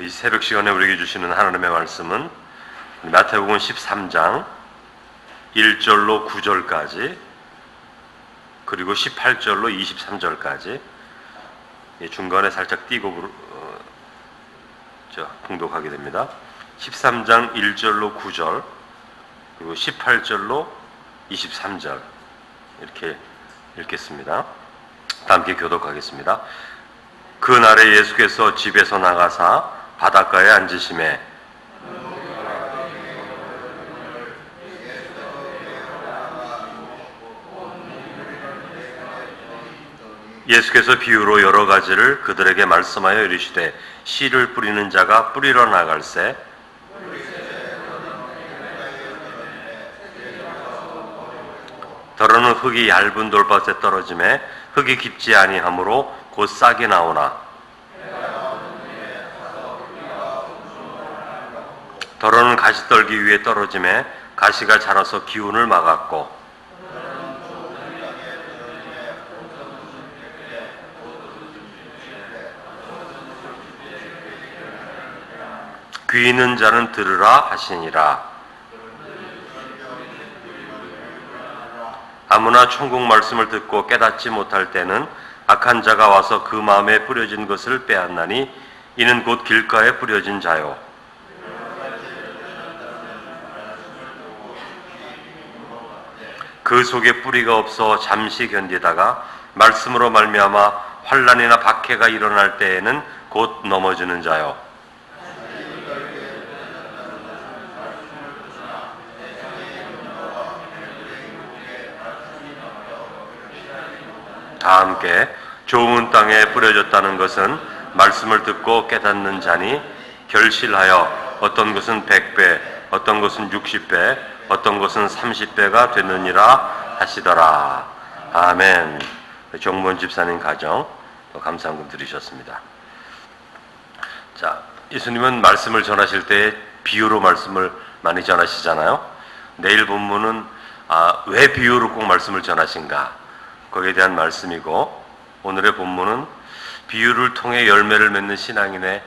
이 새벽 시간에 우리에게 주시는 하나님의 말씀은 마태복음 13장 1절로 9절까지 그리고 18절로 23절까지 중간에 살짝 띄고 어, 저, 봉독하게 됩니다. 13장 1절로 9절 그리고 18절로 23절 이렇게 읽겠습니다. 다 함께 교독하겠습니다. 그 날에 예수께서 집에서 나가사 바닷가에 앉으심에. 예수께서 비유로 여러 가지를 그들에게 말씀하여 이르시되 씨를 뿌리는 자가 뿌리러 나갈새 더러는 흙이 얇은 돌밭에 떨어짐에 흙이 깊지 아니하므로 곧 싹이 나오나 더러는 가시 떨기 위에 떨어짐에 가시가 자라서 기운을 막았고 귀 있는 자는 들으라 하시니라. 아무나 천국 말씀을 듣고 깨닫지 못할 때는 악한 자가 와서 그 마음에 뿌려진 것을 빼앗나니 이는 곧 길가에 뿌려진 자요 그 속에 뿌리가 없어 잠시 견디다가 말씀으로 말미암아 환란이나 박해가 일어날 때에는 곧 넘어지는 자요. 다 함께 좋은 땅에 뿌려졌다는 것은 말씀을 듣고 깨닫는 자니 결실하여 어떤 것은 100배, 어떤 것은 60배, 어떤 것은 30배가 되느니라 하시더라. 아멘. 정문 집사님 가정 또 감사한금 들으셨습니다. 자, 예수님은 말씀을 전하실 때 비유로 말씀을 많이 전하시잖아요. 내일 본문은 아, 왜 비유로 꼭 말씀을 전하신가? 거기에 대한 말씀이고 오늘의 본문은 비유를 통해 열매를 맺는 신앙인의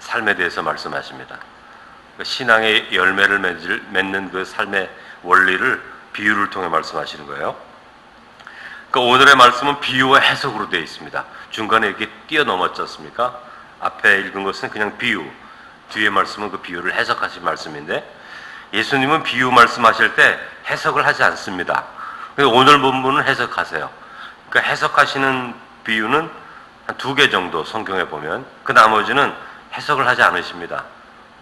삶에 대해서 말씀하십니다. 그 신앙의 열매를 맺는 그 삶의 원리를 비유를 통해 말씀하시는 거예요. 그 오늘의 말씀은 비유와 해석으로 되어 있습니다. 중간에 이렇게 뛰어넘었지 않습니까? 앞에 읽은 것은 그냥 비유, 뒤에 말씀은 그 비유를 해석하신 말씀인데 예수님은 비유 말씀하실 때 해석을 하지 않습니다. 오늘 본문은 해석하세요. 그 해석하시는 비유는 한 두 개 정도 성경에 보면 그 나머지는 해석을 하지 않으십니다.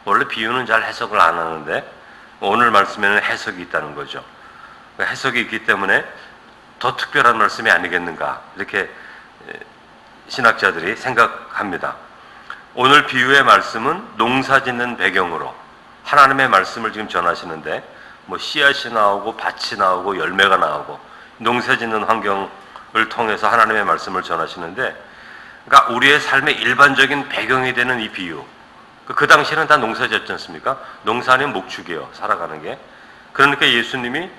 원래 비유는 잘 해석을 안 하는데 오늘 말씀에는 해석이 있다는 거죠. 그 해석이 있기 때문에 더 특별한 말씀이 아니겠는가 이렇게 신학자들이 생각합니다. 오늘 비유의 말씀은 농사 짓는 배경으로 하나님의 말씀을 지금 전하시는데 뭐 씨앗이 나오고 밭이 나오고 열매가 나오고 농사 짓는 환경을 통해서 하나님의 말씀을 전하시는데 그러니까 우리의 삶의 일반적인 배경이 되는 이 비유 그 당시에는 다 농사 짓지 않습니까? 농사는 목축이에요 살아가는 게 그러니까 예수님이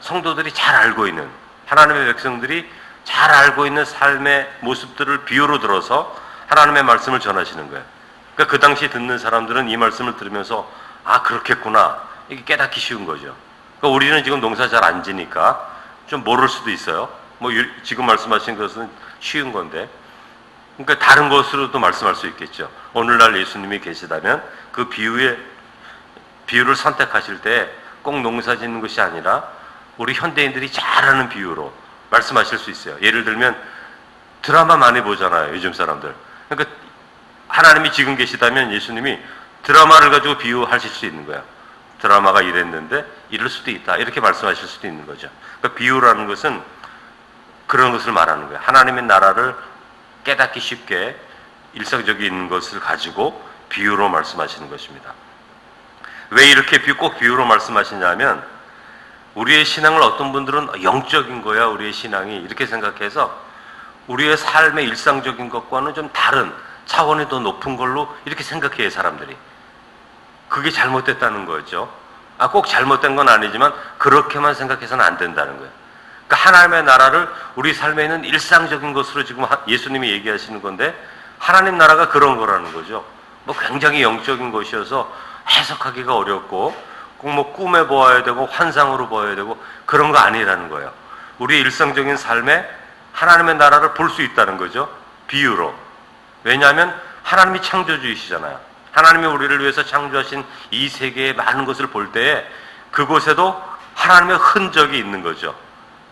성도들이 잘 알고 있는 하나님의 백성들이 잘 알고 있는 삶의 모습들을 비유로 들어서 하나님의 말씀을 전하시는 거예요. 그러니까 그 당시 듣는 사람들은 이 말씀을 들으면서 아 그렇겠구나 이게 깨닫기 쉬운 거죠. 그러니까 우리는 지금 농사 잘 안 지니까 좀 모를 수도 있어요. 뭐 지금 말씀하신 것은 쉬운 건데, 그러니까 다른 것으로도 말씀할 수 있겠죠. 오늘날 예수님이 계시다면 그 비유의 비유를 선택하실 때 꼭 농사 짓는 것이 아니라 우리 현대인들이 잘하는 비유로 말씀하실 수 있어요. 예를 들면 드라마 많이 보잖아요. 요즘 사람들. 그러니까 하나님이 지금 계시다면 예수님이 드라마를 가지고 비유하실 수 있는 거야. 드라마가 이랬는데 이럴 수도 있다. 이렇게 말씀하실 수도 있는 거죠. 그러니까 비유라는 것은 그런 것을 말하는 거예요. 하나님의 나라를 깨닫기 쉽게 일상적인 것을 가지고 비유로 말씀하시는 것입니다. 왜 이렇게 꼭 비유로 말씀하시냐면 우리의 신앙을 어떤 분들은 영적인 거야, 우리의 신앙이. 이렇게 생각해서 우리의 삶의 일상적인 것과는 좀 다른 차원이 더 높은 걸로 이렇게 생각해요, 사람들이. 그게 잘못됐다는 거죠. 아, 꼭 잘못된 건 아니지만 그렇게만 생각해서는 안 된다는 거예요. 그러니까 하나님의 나라를 우리 삶에 있는 일상적인 것으로 지금 예수님이 얘기하시는 건데 하나님 나라가 그런 거라는 거죠. 뭐 굉장히 영적인 것이어서 해석하기가 어렵고 꼭 뭐 꿈에 보아야 되고 환상으로 보아야 되고 그런 거 아니라는 거예요. 우리 일상적인 삶에 하나님의 나라를 볼 수 있다는 거죠. 비유로. 왜냐하면 하나님이 창조주이시잖아요. 하나님이 우리를 위해서 창조하신 이 세계의 많은 것을 볼 때에 그곳에도 하나님의 흔적이 있는 거죠.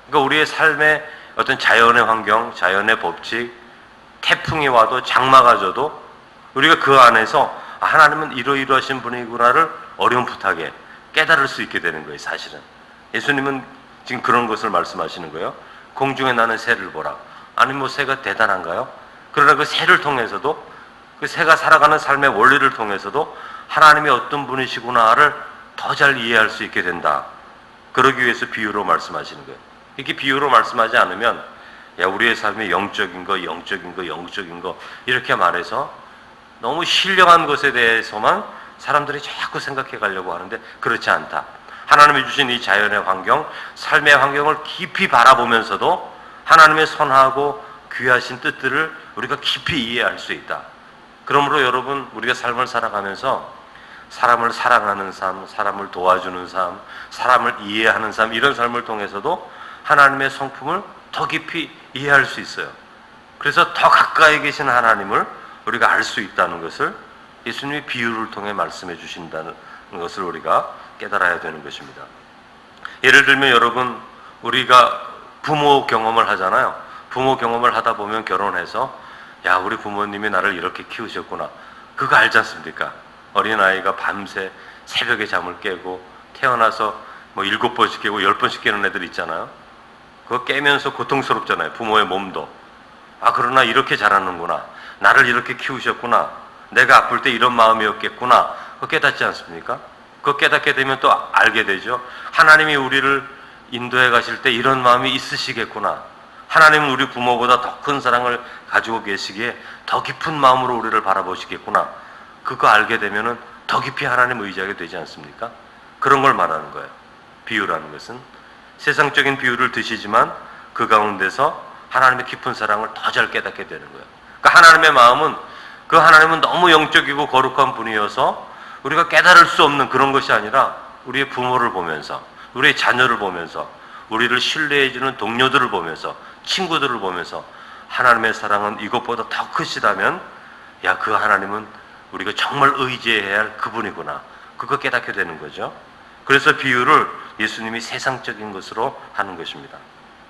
그러니까 우리의 삶의 어떤 자연의 환경, 자연의 법칙, 태풍이 와도 장마가 져도 우리가 그 안에서 아, 하나님은 이러이러하신 분이구나를 어렴풋하게 깨달을 수 있게 되는 거예요, 사실은. 예수님은 지금 그런 것을 말씀하시는 거예요. 공중에 나는 새를 보라. 아니 뭐 새가 대단한가요? 그러나 그 새를 통해서도 그 새가 살아가는 삶의 원리를 통해서도 하나님이 어떤 분이시구나를 더 잘 이해할 수 있게 된다. 그러기 위해서 비유로 말씀하시는 거예요. 이렇게 비유로 말씀하지 않으면 야 우리의 삶이 영적인 거, 영적인 거, 영적인 거 이렇게 말해서 너무 신령한 것에 대해서만 사람들이 자꾸 생각해 가려고 하는데 그렇지 않다. 하나님이 주신 이 자연의 환경, 삶의 환경을 깊이 바라보면서도 하나님의 선하고 귀하신 뜻들을 우리가 깊이 이해할 수 있다. 그러므로 여러분 우리가 삶을 살아가면서 사람을 사랑하는 삶, 사람을 도와주는 삶, 사람을 이해하는 삶 이런 삶을 통해서도 하나님의 성품을 더 깊이 이해할 수 있어요. 그래서 더 가까이 계신 하나님을 우리가 알 수 있다는 것을 예수님이 비유를 통해 말씀해 주신다는 것을 우리가 깨달아야 되는 것입니다. 예를 들면 여러분 우리가 부모 경험을 하잖아요. 부모 경험을 하다 보면 결혼해서 야 우리 부모님이 나를 이렇게 키우셨구나. 그거 알지 않습니까? 어린 아이가 밤새 새벽에 잠을 깨고 태어나서 뭐 일곱 번씩 깨고 열 번씩 깨는 애들 있잖아요. 그거 깨면서 고통스럽잖아요. 부모의 몸도. 아 그러나 이렇게 자라는구나. 나를 이렇게 키우셨구나. 내가 아플 때 이런 마음이었겠구나. 그거 깨닫지 않습니까? 그거 깨닫게 되면 또 알게 되죠. 하나님이 우리를 인도해 가실 때 이런 마음이 있으시겠구나. 하나님은 우리 부모보다 더 큰 사랑을 가지고 계시기에 더 깊은 마음으로 우리를 바라보시겠구나. 그거 알게 되면은 더 깊이 하나님 의지하게 되지 않습니까? 그런 걸 말하는 거예요. 비유라는 것은 세상적인 비유를 드시지만 그 가운데서 하나님의 깊은 사랑을 더 잘 깨닫게 되는 거예요. 그러니까 하나님의 마음은 그 하나님은 너무 영적이고 거룩한 분이어서 우리가 깨달을 수 없는 그런 것이 아니라 우리의 부모를 보면서 우리의 자녀를 보면서 우리를 신뢰해주는 동료들을 보면서 친구들을 보면서 하나님의 사랑은 이것보다 더 크시다면 야 그 하나님은 우리가 정말 의지해야 할 그분이구나 그거 깨닫게 되는 거죠. 그래서 비유를 예수님이 세상적인 것으로 하는 것입니다.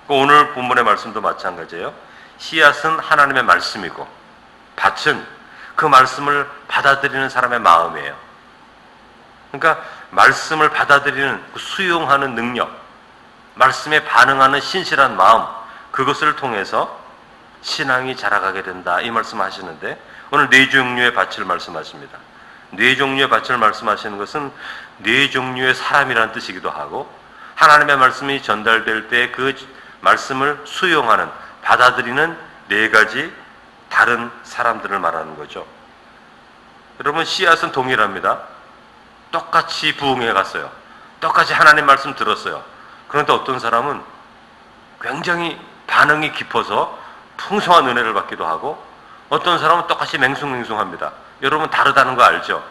그 오늘 본문의 말씀도 마찬가지예요. 씨앗은 하나님의 말씀이고 밭은 그 말씀을 받아들이는 사람의 마음이에요. 그러니까 말씀을 받아들이는 그 수용하는 능력, 말씀에 반응하는 신실한 마음, 그것을 통해서 신앙이 자라가게 된다. 이 말씀 하시는데 오늘 네 종류의 밭을 말씀하십니다. 네 종류의 밭을 말씀하시는 것은 네 종류의 사람이라는 뜻이기도 하고 하나님의 말씀이 전달될 때 그 말씀을 수용하는 받아들이는 네 가지 다른 사람들을 말하는 거죠. 여러분 씨앗은 동일합니다. 똑같이 부흥해 갔어요. 똑같이 하나님 말씀 들었어요. 그런데 어떤 사람은 굉장히 반응이 깊어서 풍성한 은혜를 받기도 하고 어떤 사람은 똑같이 맹숭맹숭합니다. 여러분 다르다는 거 알죠?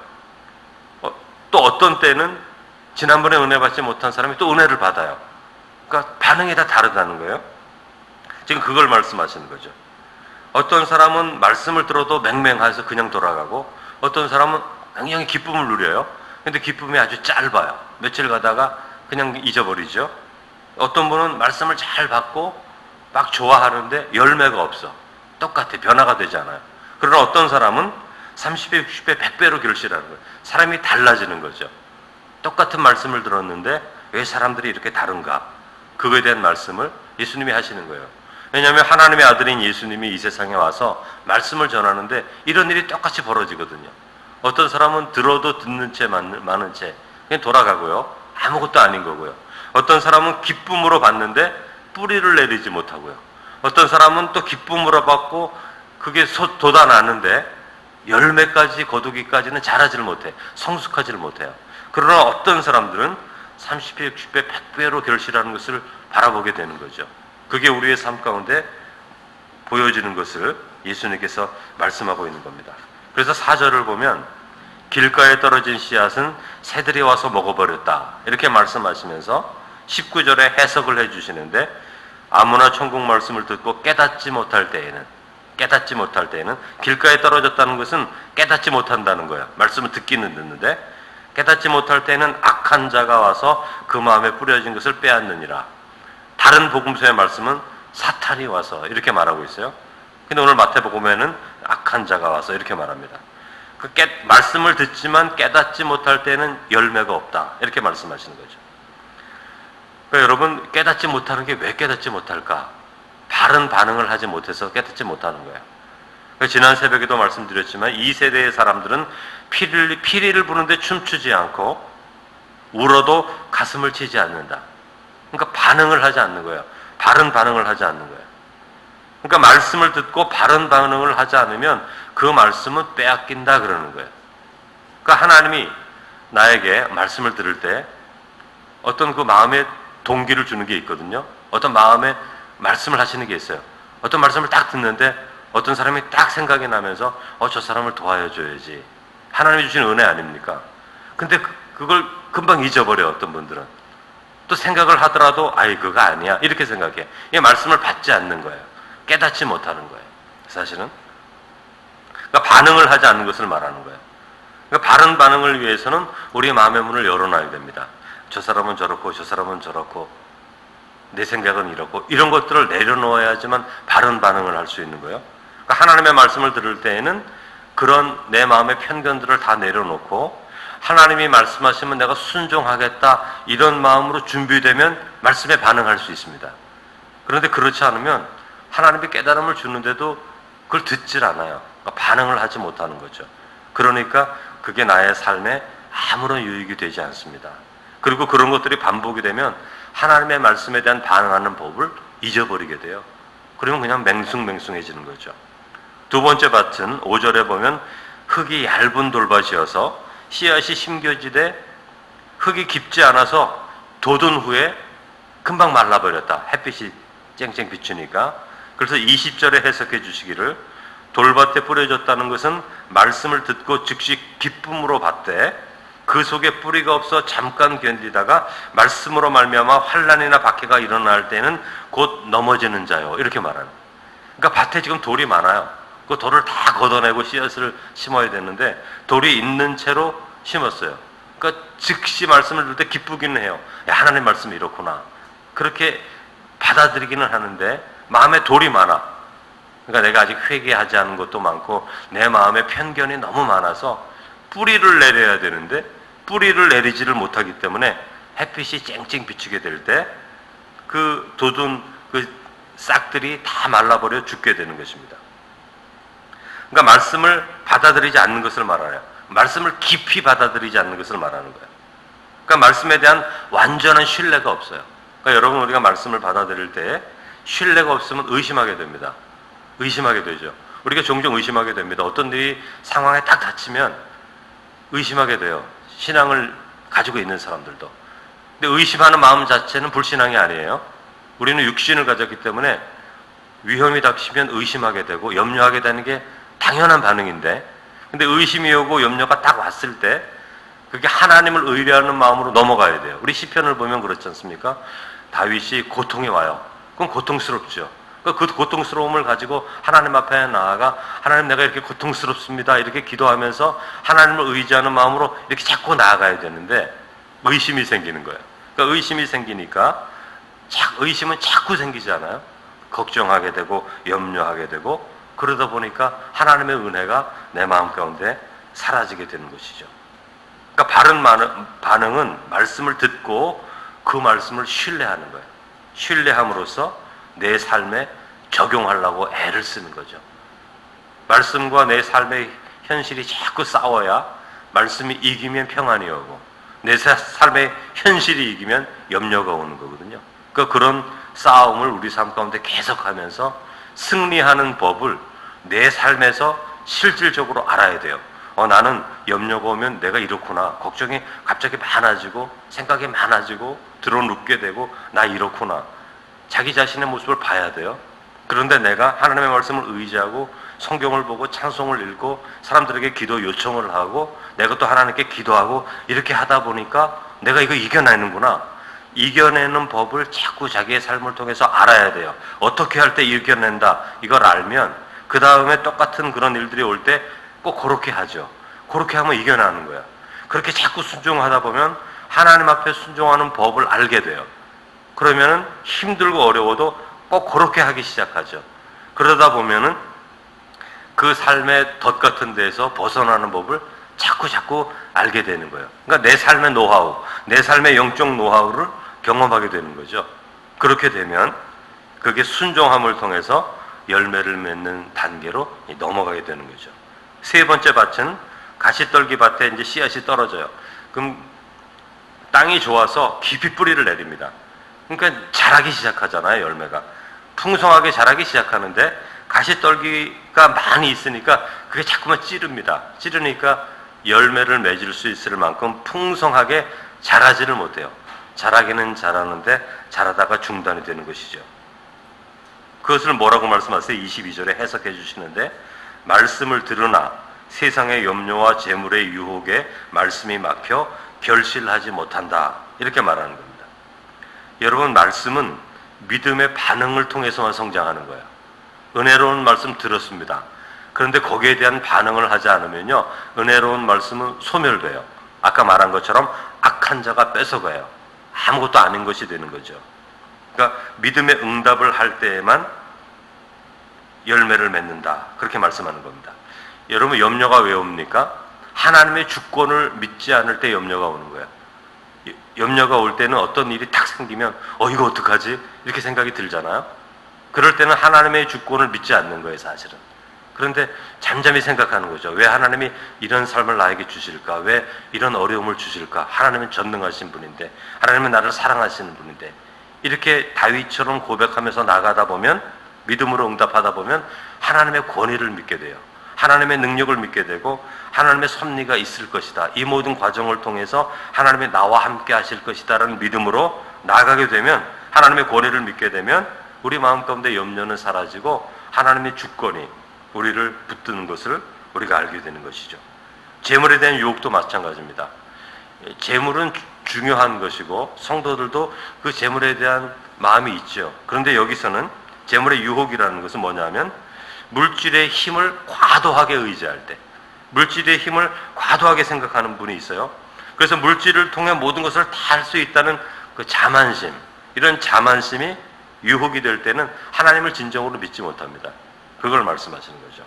어, 또 어떤 때는 지난번에 은혜 받지 못한 사람이 또 은혜를 받아요. 그러니까 반응이 다 다르다는 거예요. 지금 그걸 말씀하시는 거죠. 어떤 사람은 말씀을 들어도 맹맹해서 그냥 돌아가고 어떤 사람은 굉장히 기쁨을 누려요. 근데 기쁨이 아주 짧아요. 며칠 가다가 그냥 잊어버리죠. 어떤 분은 말씀을 잘 받고 막 좋아하는데 열매가 없어. 똑같아. 변화가 되지 않아요. 그러나 어떤 사람은 30배, 60배, 100배로 결실하는 거예요. 사람이 달라지는 거죠. 똑같은 말씀을 들었는데 왜 사람들이 이렇게 다른가? 그거에 대한 말씀을 예수님이 하시는 거예요. 왜냐하면 하나님의 아들인 예수님이 이 세상에 와서 말씀을 전하는데 이런 일이 똑같이 벌어지거든요. 어떤 사람은 들어도 듣는 채 많은 채 그냥 돌아가고요. 아무것도 아닌 거고요. 어떤 사람은 기쁨으로 받는데 뿌리를 내리지 못하고요. 어떤 사람은 또 기쁨으로 받고 그게 돋아나는데 열매까지 거두기까지는 자라지를 못해. 성숙하지를 못해요. 그러나 어떤 사람들은 30배, 60배, 100배로 결실하는 것을 바라보게 되는 거죠. 그게 우리의 삶 가운데 보여지는 것을 예수님께서 말씀하고 있는 겁니다. 그래서 사절을 보면 길가에 떨어진 씨앗은 새들이 와서 먹어버렸다. 이렇게 말씀하시면서 19절에 해석을 해주시는데 아무나 천국 말씀을 듣고 깨닫지 못할 때에는 깨닫지 못할 때에는 길가에 떨어졌다는 것은 깨닫지 못한다는 거예요. 말씀을 듣기는 듣는데 깨닫지 못할 때는 악한 자가 와서 그 마음에 뿌려진 것을 빼앗느니라. 다른 복음서의 말씀은 사탄이 와서 이렇게 말하고 있어요. 근데 오늘 마태복음에는 악한 자가 와서 이렇게 말합니다. 그 깨, 말씀을 듣지만 깨닫지 못할 때는 열매가 없다. 이렇게 말씀하시는 거죠. 그러니까 여러분 깨닫지 못하는 게 왜 깨닫지 못할까? 바른 반응을 하지 못해서 깨닫지 못하는 거예요. 지난 새벽에도 말씀드렸지만 이 세대의 사람들은 피리를, 피리를 부는데 춤추지 않고 울어도 가슴을 치지 않는다. 그러니까 반응을 하지 않는 거예요. 바른 반응을 하지 않는 거예요. 그러니까 말씀을 듣고 바른 반응을 하지 않으면 그 말씀은 빼앗긴다 그러는 거예요. 그러니까 하나님이 나에게 말씀을 들을 때 어떤 그 마음의 동기를 주는 게 있거든요. 어떤 마음에 말씀을 하시는 게 있어요. 어떤 말씀을 딱 듣는데 어떤 사람이 딱 생각이 나면서 어 저 사람을 도와야 줘야지. 하나님이 주신 은혜 아닙니까? 근데 그, 그걸 금방 잊어버려 어떤 분들은. 또 생각을 하더라도 아이 그거 아니야 이렇게 생각해. 이 말씀을 받지 않는 거예요. 깨닫지 못하는 거예요. 사실은. 그러니까 반응을 하지 않는 것을 말하는 거예요. 그러니까 바른 반응을 위해서는 우리 마음의 문을 열어놔야 됩니다. 저 사람은 저렇고 저 사람은 저렇고 내 생각은 이렇고 이런 것들을 내려놓아야지만 바른 반응을 할 수 있는 거예요. 그러니까 하나님의 말씀을 들을 때에는 그런 내 마음의 편견들을 다 내려놓고 하나님이 말씀하시면 내가 순종하겠다 이런 마음으로 준비되면 말씀에 반응할 수 있습니다. 그런데 그렇지 않으면 하나님이 깨달음을 주는데도 그걸 듣질 않아요. 그러니까 반응을 하지 못하는 거죠. 그러니까 그게 나의 삶에 아무런 유익이 되지 않습니다. 그리고 그런 것들이 반복이 되면 하나님의 말씀에 대한 반응하는 법을 잊어버리게 돼요. 그러면 그냥 맹숭맹숭해지는 거죠. 두 번째 밭은 5절에 보면 흙이 얇은 돌밭이어서 씨앗이 심겨지되 흙이 깊지 않아서 돋은 후에 금방 말라버렸다. 햇빛이 쨍쨍 비추니까. 그래서 20절에 해석해 주시기를 돌밭에 뿌려졌다는 것은 말씀을 듣고 즉시 기쁨으로 받되 그 속에 뿌리가 없어 잠깐 견디다가 말씀으로 말미암아 환란이나 박해가 일어날 때는 곧 넘어지는 자요 이렇게 말하는. 그러니까 밭에 지금 돌이 많아요. 그 돌을 다 걷어내고 씨앗을 심어야 되는데 돌이 있는 채로 심었어요. 그러니까 즉시 말씀을 들을 때 기쁘기는 해요. 야, 하나님 말씀이 이렇구나. 그렇게 받아들이기는 하는데 마음에 돌이 많아. 그러니까 내가 아직 회개하지 않은 것도 많고 내 마음에 편견이 너무 많아서 뿌리를 내려야 되는데 뿌리를 내리지를 못하기 때문에 햇빛이 쨍쨍 비추게 될 때 그 돋은 그 싹들이 다 말라버려 죽게 되는 것입니다. 그러니까 말씀을 받아들이지 않는 것을 말하요. 말씀을 깊이 받아들이지 않는 것을 말하는 거예요. 그러니까 말씀에 대한 완전한 신뢰가 없어요. 그러니까 여러분 우리가 말씀을 받아들일 때 신뢰가 없으면 의심하게 됩니다. 의심하게 되죠. 우리가 종종 의심하게 됩니다. 어떤 일이 상황에 딱 닥치면 의심하게 돼요. 신앙을 가지고 있는 사람들도. 근데 의심하는 마음 자체는 불신앙이 아니에요. 우리는 육신을 가졌기 때문에 위험이 닥치면 의심하게 되고 염려하게 되는 게 당연한 반응인데 근데 의심이 오고 염려가 딱 왔을 때 그게 하나님을 의뢰하는 마음으로 넘어가야 돼요. 우리 시편을 보면 그렇지 않습니까? 다윗이 고통이 와요. 그럼 고통스럽죠. 그 고통스러움을 가지고 하나님 앞에 나아가 하나님 내가 이렇게 고통스럽습니다. 이렇게 기도하면서 하나님을 의지하는 마음으로 이렇게 자꾸 나아가야 되는데 의심이 생기는 거예요. 그러니까 의심이 생기니까 의심은 자꾸 생기잖아요. 걱정하게 되고 염려하게 되고 그러다 보니까 하나님의 은혜가 내 마음 가운데 사라지게 되는 것이죠. 그러니까 바른 반응은 말씀을 듣고 그 말씀을 신뢰하는 거예요. 신뢰함으로써 내 삶에 적용하려고 애를 쓰는 거죠. 말씀과 내 삶의 현실이 자꾸 싸워야 말씀이 이기면 평안이 오고 내 삶의 현실이 이기면 염려가 오는 거거든요. 그러니까 그런 싸움을 우리 삶 가운데 계속하면서 승리하는 법을 내 삶에서 실질적으로 알아야 돼요. 어, 나는 염려가 오면 내가 이렇구나. 걱정이 갑자기 많아지고, 생각이 많아지고, 들어눕게 되고, 나 이렇구나. 자기 자신의 모습을 봐야 돼요. 그런데 내가 하나님의 말씀을 의지하고 성경을 보고 찬송을 읽고 사람들에게 기도 요청을 하고 내가 또 하나님께 기도하고 이렇게 하다 보니까 내가 이거 이겨내는구나. 이겨내는 법을 자꾸 자기의 삶을 통해서 알아야 돼요. 어떻게 할 때 이겨낸다. 이걸 알면 그 다음에 똑같은 그런 일들이 올 때 꼭 그렇게 하죠. 그렇게 하면 이겨나는 거야. 그렇게 자꾸 순종하다 보면 하나님 앞에 순종하는 법을 알게 돼요. 그러면은 힘들고 어려워도 꼭 그렇게 하기 시작하죠. 그러다 보면은 그 삶의 덫 같은 데서 벗어나는 법을 자꾸 자꾸 알게 되는 거예요. 그러니까 내 삶의 노하우, 내 삶의 영적 노하우를 경험하게 되는 거죠. 그렇게 되면 그게 순종함을 통해서 열매를 맺는 단계로 넘어가게 되는 거죠. 세 번째 밭은 가시떨기 밭에 이제 씨앗이 떨어져요. 그럼 땅이 좋아서 깊이 뿌리를 내립니다. 그러니까 자라기 시작하잖아요, 열매가. 풍성하게 자라기 시작하는데 가시떨기가 많이 있으니까 그게 자꾸만 찌릅니다. 찌르니까 열매를 맺을 수 있을 만큼 풍성하게 자라지를 못해요. 자라기는 자라는데 자라다가 중단이 되는 것이죠. 그것을 뭐라고 말씀하세요? 22절에 해석해 주시는데 말씀을 들으나 세상의 염려와 재물의 유혹에 말씀이 막혀 결실하지 못한다. 이렇게 말하는 겁니다. 여러분 말씀은 믿음의 반응을 통해서만 성장하는 거예요. 은혜로운 말씀 들었습니다. 그런데 거기에 대한 반응을 하지 않으면요. 은혜로운 말씀은 소멸돼요. 아까 말한 것처럼 악한 자가 뺏어가요. 아무것도 아닌 것이 되는 거죠. 그러니까 믿음의 응답을 할 때에만 열매를 맺는다. 그렇게 말씀하는 겁니다. 여러분 염려가 왜 옵니까? 하나님의 주권을 믿지 않을 때 염려가 오는 거예요. 염려가 올 때는 어떤 일이 탁 생기면 어 이거 어떡하지? 이렇게 생각이 들잖아요. 그럴 때는 하나님의 주권을 믿지 않는 거예요, 사실은. 그런데 잠잠히 생각하는 거죠. 왜 하나님이 이런 삶을 나에게 주실까? 왜 이런 어려움을 주실까? 하나님은 전능하신 분인데, 하나님은 나를 사랑하시는 분인데, 이렇게 다윗처럼 고백하면서 나가다 보면, 믿음으로 응답하다 보면, 하나님의 권위를 믿게 돼요. 하나님의 능력을 믿게 되고, 하나님의 섭리가 있을 것이다. 이 모든 과정을 통해서 하나님이 나와 함께 하실 것이다라는 믿음으로 나가게 되면, 하나님의 권위를 믿게 되면, 우리 마음 가운데 염려는 사라지고, 하나님의 주권이 우리를 붙드는 것을 우리가 알게 되는 것이죠. 재물에 대한 유혹도 마찬가지입니다. 재물은 중요한 것이고 성도들도 그 재물에 대한 마음이 있죠. 그런데 여기서는 재물의 유혹이라는 것은 뭐냐면 물질의 힘을 과도하게 의지할 때 물질의 힘을 과도하게 생각하는 분이 있어요. 그래서 물질을 통해 모든 것을 다 할 수 있다는 그 자만심 이런 자만심이 유혹이 될 때는 하나님을 진정으로 믿지 못합니다. 그걸 말씀하시는 거죠.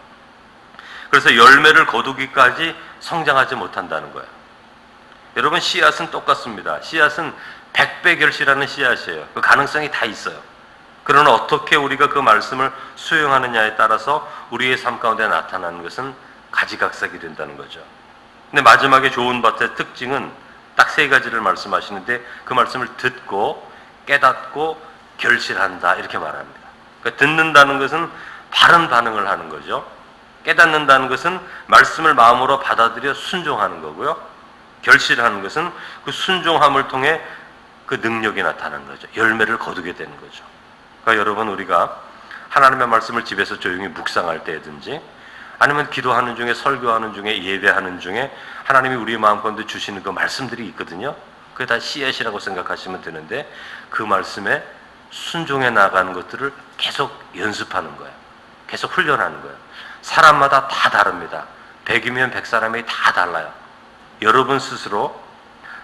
그래서 열매를 거두기까지 성장하지 못한다는 거예요. 여러분 씨앗은 똑같습니다. 씨앗은 백배 결실하는 씨앗이에요. 그 가능성이 다 있어요. 그러나 어떻게 우리가 그 말씀을 수용하느냐에 따라서 우리의 삶 가운데 나타나는 것은 가지각색이 된다는 거죠. 근데 마지막에 좋은 밭의 특징은 딱 세 가지를 말씀하시는데 그 말씀을 듣고 깨닫고 결실한다 이렇게 말합니다. 그러니까 듣는다는 것은 바른 반응을 하는 거죠. 깨닫는다는 것은 말씀을 마음으로 받아들여 순종하는 거고요. 결실하는 것은 그 순종함을 통해 그 능력이 나타나는 거죠. 열매를 거두게 되는 거죠. 그러니까 여러분 우리가 하나님의 말씀을 집에서 조용히 묵상할 때든지 아니면 기도하는 중에 설교하는 중에 예배하는 중에 하나님이 우리 마음 가운데 주시는 그 말씀들이 있거든요. 그게 다 씨앗이라고 생각하시면 되는데 그 말씀에 순종해 나가는 것들을 계속 연습하는 거예요. 계속 훈련하는 거예요. 사람마다 다 다릅니다. 백이면 백 사람이 다 달라요. 여러분 스스로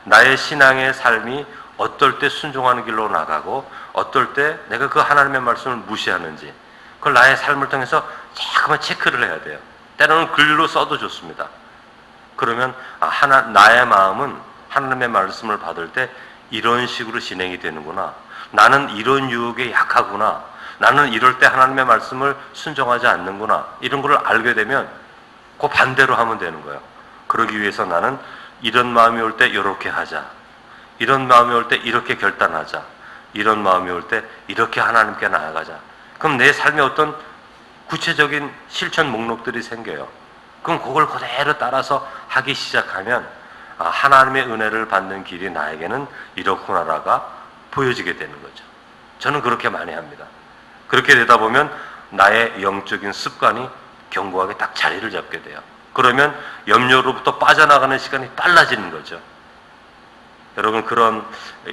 나의 신앙의 삶이 어떨 때 순종하는 길로 나가고 어떨 때 내가 그 하나님의 말씀을 무시하는지 그걸 나의 삶을 통해서 자꾸만 체크를 해야 돼요. 때로는 글로 써도 좋습니다. 그러면 아, 하나 나의 마음은 하나님의 말씀을 받을 때 이런 식으로 진행이 되는구나. 나는 이런 유혹에 약하구나. 나는 이럴 때 하나님의 말씀을 순종하지 않는구나. 이런 걸 알게 되면 그 반대로 하면 되는 거예요. 그러기 위해서 나는 이런 마음이 올 때 이렇게 하자. 이런 마음이 올 때 이렇게 결단하자. 이런 마음이 올 때 이렇게 하나님께 나아가자. 그럼 내 삶에 어떤 구체적인 실천 목록들이 생겨요. 그럼 그걸 그대로 따라서 하기 시작하면 아, 하나님의 은혜를 받는 길이 나에게는 이렇구나라가 보여지게 되는 거죠. 저는 그렇게 많이 합니다. 그렇게 되다 보면 나의 영적인 습관이 견고하게 딱 자리를 잡게 돼요. 그러면 염려로부터 빠져나가는 시간이 빨라지는 거죠. 여러분 그런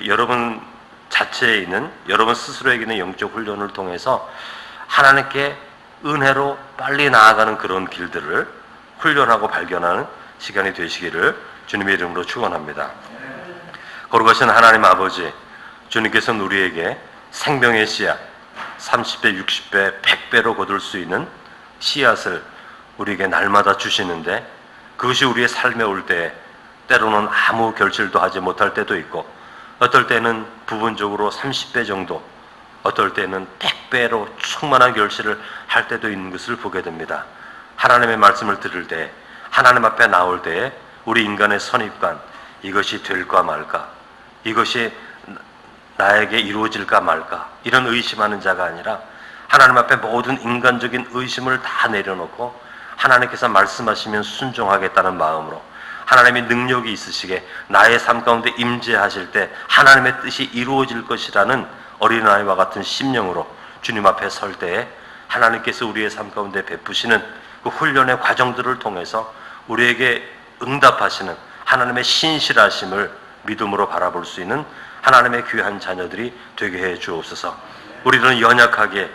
여러분 자체에 있는 여러분 스스로에게 있는 영적 훈련을 통해서 하나님께 은혜로 빨리 나아가는 그런 길들을 훈련하고 발견하는 시간이 되시기를 주님의 이름으로 축원합니다. 거룩하신 하나님 아버지 주님께서는 우리에게 생명의 씨앗 30배, 60배, 100배로 거둘 수 있는 씨앗을 우리에게 날마다 주시는데 그것이 우리의 삶에 올 때 때로는 아무 결실도 하지 못할 때도 있고 어떨 때는 부분적으로 30배 정도 어떨 때는 100배로 충만한 결실을 할 때도 있는 것을 보게 됩니다. 하나님의 말씀을 들을 때 하나님 앞에 나올 때 우리 인간의 선입관 이것이 될까 말까 이것이 나에게 이루어질까 말까 이런 의심하는 자가 아니라 하나님 앞에 모든 인간적인 의심을 다 내려놓고 하나님께서 말씀하시면 순종하겠다는 마음으로 하나님의 능력이 있으시게 나의 삶 가운데 임재하실 때 하나님의 뜻이 이루어질 것이라는 어린아이와 같은 심령으로 주님 앞에 설 때에 하나님께서 우리의 삶 가운데 베푸시는 그 훈련의 과정들을 통해서 우리에게 응답하시는 하나님의 신실하심을 믿음으로 바라볼 수 있는 하나님의 귀한 자녀들이 되게 해 주옵소서. 우리는 연약하게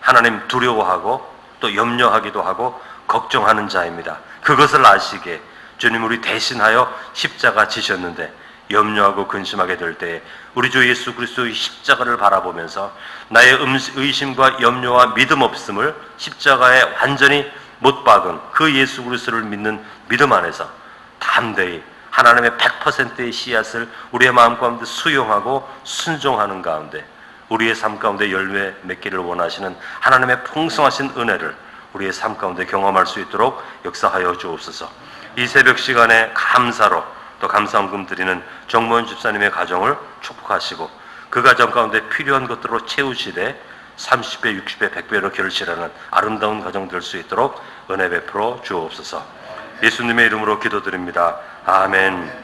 하나님 두려워하고 또 염려하기도 하고 걱정하는 자입니다. 그것을 아시게 주님 우리 대신하여 십자가 지셨는데 염려하고 근심하게 될때 우리 주 예수 그리스도의 십자가를 바라보면서 나의 음- 의심과 염려와 믿음 없음을 십자가에 완전히 못 박은 그 예수 그리스도를 믿는 믿음 안에서 담대히 하나님의 100%의 씨앗을 우리의 마음 가운데 수용하고 순종하는 가운데 우리의 삶 가운데 열매 맺기를 원하시는 하나님의 풍성하신 은혜를 우리의 삶 가운데 경험할 수 있도록 역사하여 주옵소서. 이 새벽 시간에 감사로 또 감사원금 드리는 정모현 집사님의 가정을 축복하시고 그 가정 가운데 필요한 것들로 채우시되 30배, 60배, 100배로 결실하는 아름다운 가정 될 수 있도록 은혜 베풀어 주옵소서. 예수님의 이름으로 기도드립니다. 아멘.